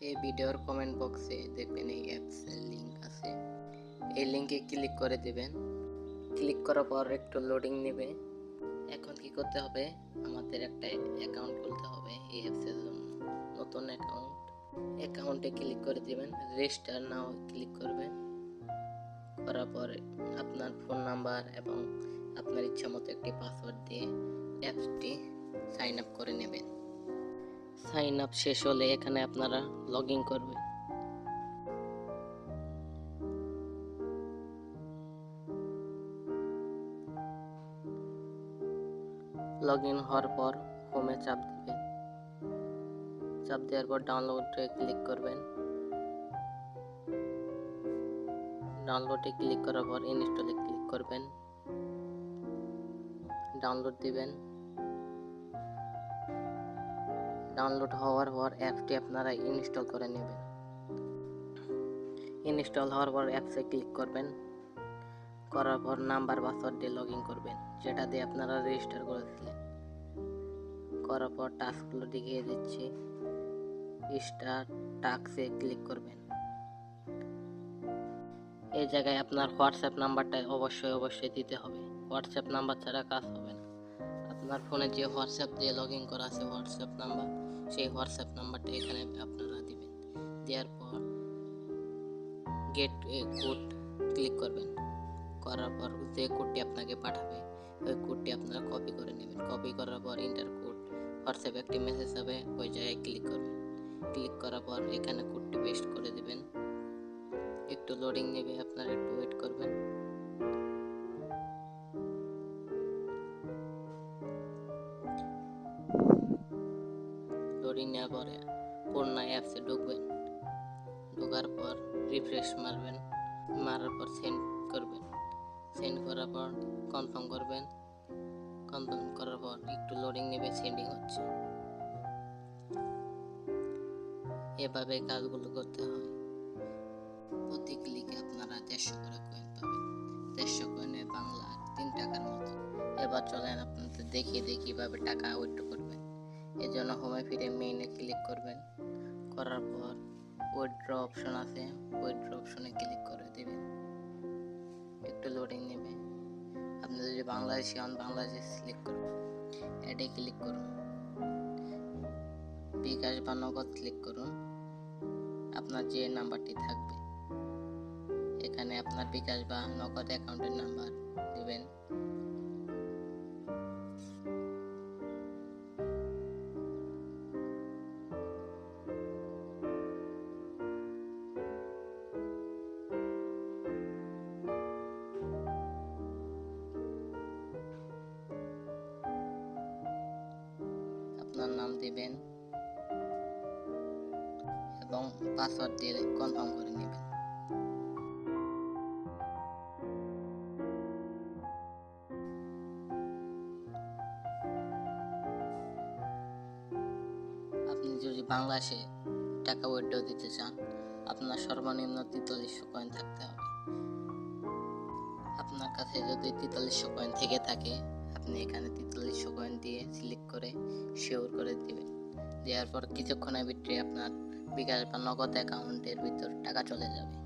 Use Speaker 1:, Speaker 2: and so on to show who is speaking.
Speaker 1: এই ভিডিওর কমেন্ট বক্সে দেখবেন এই অ্যাপসের লিঙ্ক আছে। এই লিঙ্কে ক্লিক করে দিবেন। ক্লিক করার পর একটু লোডিং নেবে। এখন কি করতে হবে? আমাদের একটা অ্যাকাউন্ট খুলতে হবে এই অ্যাপসের জন্য। নতুন অ্যাকাউন্ট অ্যাকাউন্টে ক্লিক করে দিবেন। রেজিস্টার নাও ক্লিক করবেন। করার পর আপনার ফোন নাম্বার এবং আপনার ইচ্ছা মতো একটি পাসওয়ার্ড দিয়ে অ্যাপসটি সাইন আপ করে নেবেন। সাইন আপ শেষ হলে এখানে আপনারা লগ ইন করবেন লগ ইন হওয়ার পর হোমে চাপ দিবেন চাপ দেওয়ার পর ডাউনলোডে ক্লিক করবেন। ডাউনলোডে ক্লিক করার পর ইনস্টলে ক্লিক করবেন। ডাউনলোড দিবেন। ডাউনলোড হওয়ার পর অ্যাপটি আপনারা ইনস্টল করে নেবেন। ইনস্টল হওয়ার পর অ্যাপসে ক্লিক করবেন। করার পর নাম্বার পাসওয়ার্ড দিয়ে লগ ইন করবেন, যেটা দিয়ে আপনারা রেজিস্টার করেছিলেন করার পর টাস্কগুলো দেখিয়ে দিচ্ছি। স্টার টাস্কে ক্লিক করবেন। এই জায়গায় আপনার হোয়াটসঅ্যাপ নাম্বারটা অবশ্যই অবশ্যই দিতে হবে। হোয়াটসঅ্যাপ নাম্বার ছাড়া কাজ হবে না। আপনার ফোনে যে হোয়াটসঅ্যাপ দিয়ে লগ ইন করা আছে হোয়াটসঅ্যাপ নাম্বার, সেই হোয়াটসঅ্যাপ নাম্বারটা এখানে আপনারা দিবেন। দেওয়ার পর গেট কোড ক্লিক করবেন। করার পর যে কোডটি আপনাকে পাঠাবে, ওই কোডটি আপনারা কপি করে নেবেন। কপি করার পর ইন্টার কোড, হোয়াটসঅ্যাপে একটি মেসেজ হবে, ওই জায়গায় ক্লিক করবেন। ক্লিক করার পর এখানে কোডটি পেস্ট করে দেবেন। একটু লোডিং নেবে, আপনারা একটু ওয়েট করবেন। লোডিং নেওয়ার পরে পূর্ণ অ্যাপসে ঢুকবেন। ঢোকার পর রিফ্রেশ মারবেন। মারার পর সেন্ড করবেন। সেন্ড করার পর কনফার্ম করবেন। কনফার্ম করার পর একটু লোডিং নেবে সেন্ডিং হচ্ছে। এভাবে কাজগুলো করতে হয়। প্রতি ক্লিকে আপনারা দেড়শো করে কয়েন পাবেন। দেড়শো কয়েনে বাংলা তিন টাকার মতো। এবার চলেন আপনাদের দেখিয়ে দেখি কীভাবে টাকা উইথড্র করবেন। জন্য হোমে ফিরে মেইনে ক্লিক করবেন। করার পর উইথড্র অপশন আছে। উইথড্র অপশনে ক্লিক করে দেবেন। একটু লোডিং নেবে। আপনি যদি বাংলাদেশি হন, বাংলাদেশে সিলেক্ট করবেন। অ্যাডে ক্লিক করুন। বিকাশ বা নগদ ক্লিক করুন। আপনার যে নাম্বারটি থাকবে। এখানে আপনার বিকাশ বা নগদ অ্যাকাউন্টের নাম্বার দিবেন। আপনার নাম দিবেন এবং পাসওয়ার্ড দিয়ে কনফার্ম করে নেবেন। আপনি যদি বাংলাদেশে টাকা উইথড্র দিতে চান, আপনার সর্বনিম্ন তেতাল্লিশশো কয়েন থাকতে হবে। আপনার কাছে যদি তেতাল্লিশশো কয়েন থেকে থাকে আপনি এখানে তেতাল্লিশ কয়েন দিয়ে সিলেক্ট করে শিওর করে দেবেন। দেওয়ার পর কিছুক্ষণের ভিতরে আপনার বিকাশ বা নগদ অ্যাকাউন্টের ভিতর টাকা চলে যাবে।